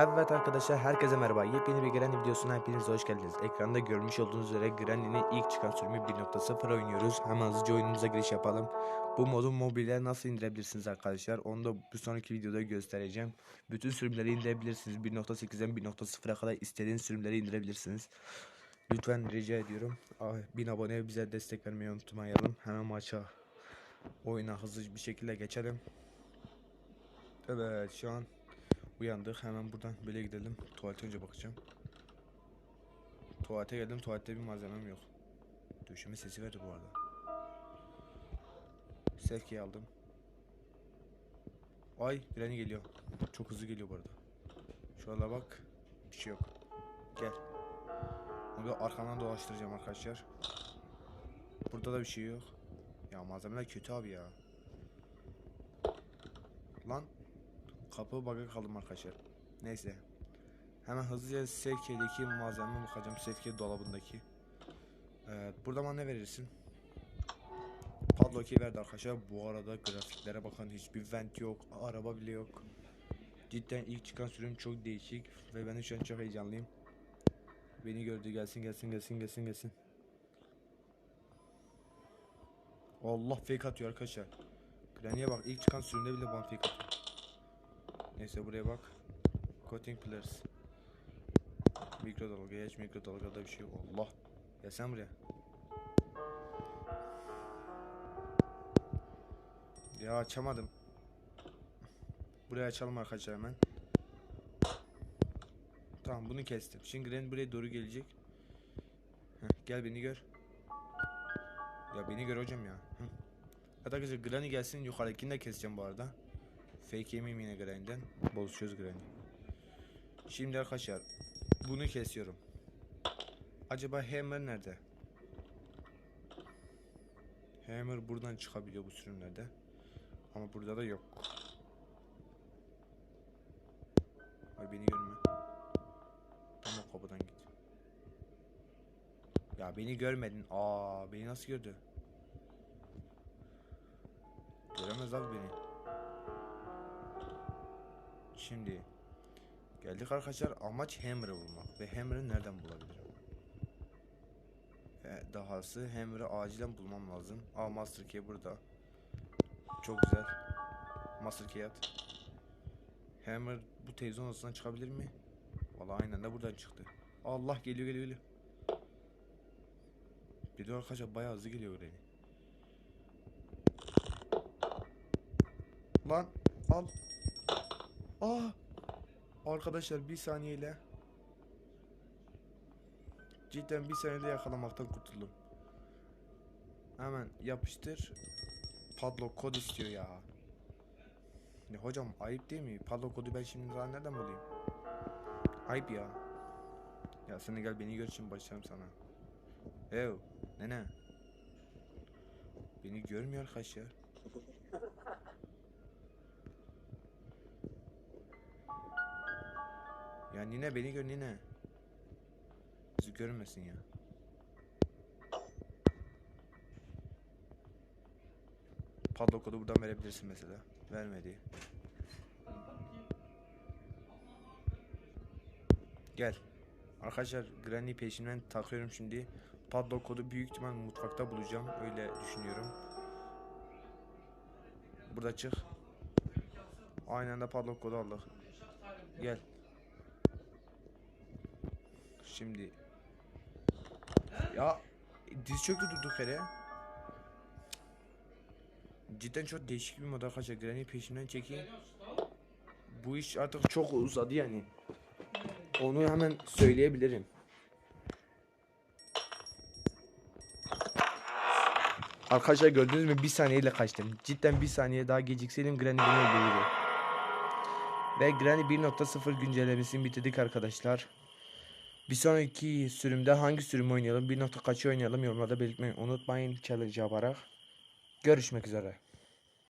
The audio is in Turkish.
Evet arkadaşlar herkese merhaba. Yepyeni bir Granny videosuna hepiniz hoş geldiniz. Ekranda görmüş olduğunuz üzere Granny'nin ilk çıkan sürümü 1.0 oynuyoruz. Hemen hızlıca oyunumuza giriş yapalım. Bu modu mobile nasıl indirebilirsiniz arkadaşlar? Onu da bir sonraki videoda göstereceğim. Bütün sürümleri indirebilirsiniz. 1.8'den 1.0'a kadar istediğiniz sürümleri indirebilirsiniz. Lütfen rica ediyorum. Ah, 1000 aboneye bize destek vermeyi unutmayalım. Hemen maça oyuna hızlı bir şekilde geçelim. Evet şu an Uyandık hemen buradan böyle gidelim. Tuvalete önce bakacağım. Tuvalete geldim tuvalette bir malzemem yok. Döşeme sesi verdi bu arada. Sevkiyi aldım. Ay Granny geliyor. Çok hızlı geliyor bu arada. Şu anda bak. Bir şey yok. Gel. Onu da arkamdan dolaştıracağım arkadaşlar. Burada da bir şey yok. Ya malzemeler kötü abi ya. Lan Kapı bug'a kaldım arkadaşlar. Neyse. Hemen hızlıca sevkiyedeki malzememe bakacağım. Sevkiye dolabındaki. Evet, burada bana ne verirsin? Padlock'i verdi arkadaşlar. Bu arada grafiklere bakın hiçbir vent yok. Araba bile yok. Cidden ilk çıkan sürüm çok değişik. Ve ben de şu an çok heyecanlıyım. Beni gördü gelsin gelsin gelsin gelsin gelsin. Allah fake atıyor arkadaşlar. Granny'e bak ilk çıkan sürümde bile bana fake atıyor. Neyse buraya bak. Coating pillars. Mikrodalga geç mikrodalgada bir şey yok. Allah. Sen buraya. Ya açamadım. Buraya açalım arkadaşlar hemen. Tamam bunu kestim. Şimdi Gren buraya doğru gelecek. Heh, gel beni gör. Ya beni gör hocam ya. Hatta arkadaşlar Granny gelsin yukarıdakini de keseceğim bu arada. Fake yemeyeyim yine Granny'den. Bozuşuyoruz Granny. Şimdi arkadaşlar bunu kesiyorum. Acaba Hammer nerede? Hammer buradan çıkabiliyor bu sürümlerde. Ama burada da yok. Ay beni görme. Tam o kapıdan git. Ya beni görmedin. Aa beni nasıl gördü? Göremez abi beni. Şimdi geldik arkadaşlar amaç Hammer'ı bulmak ve Hammer'ı nereden bulabilirim? E, dahası Hammer'ı acilen bulmam lazım. Aa Master Key burada. Çok güzel. Master Key at. Hammer bu televizyon odasından çıkabilir mi? Vallahi aynen de buradan çıktı. Allah geliyor geliyor geliyor. Bir de arkadaşlar bayağı hızlı geliyor oraya. Lan al. Aa! Arkadaşlar bir saniyeyle Cidden bir saniyede yakalamaktan kurtuldum. Hemen yapıştır. Padlock kod istiyor ya. Ne hocam ayıp değil mi? Padlock kodu ben şimdi daha nereden bulayım? Ayıp ya. Ya sen gel beni gör şimdi başlarım sana. Ev, nene. Beni görmüyor arkadaşlar. Ya nine beni gör nine. Bizi görmesin ya. Padlock kodu buradan verebilirsin mesela. Vermedi. Gel. Arkadaşlar Granny peşinden takıyorum şimdi. Padlock kodu büyük ihtimal mutfakta bulacağım. Öyle düşünüyorum. Burada çık. Aynen anda padlock kodu aldık. Gel. Şimdi ya diz çöktü durduk yere. Cidden çok değişik bir mod arkadaşlar. Granny peşinden çekeyim. Bu iş artık çok uzadı yani. Onu hemen söyleyebilirim. Arkadaşlar gördünüz mü bir saniyeyle kaçtım. Cidden bir saniye daha gecikseydim Granny beni öldürürdü. Ve Granny 1.0 güncellemesini bitirdik arkadaşlar. Bir sonraki sürümde hangi sürüm oynayalım, bir nokta kaçı oynayalım yorumlarda belirtmeyi unutmayın challenge yaparak. Görüşmek üzere.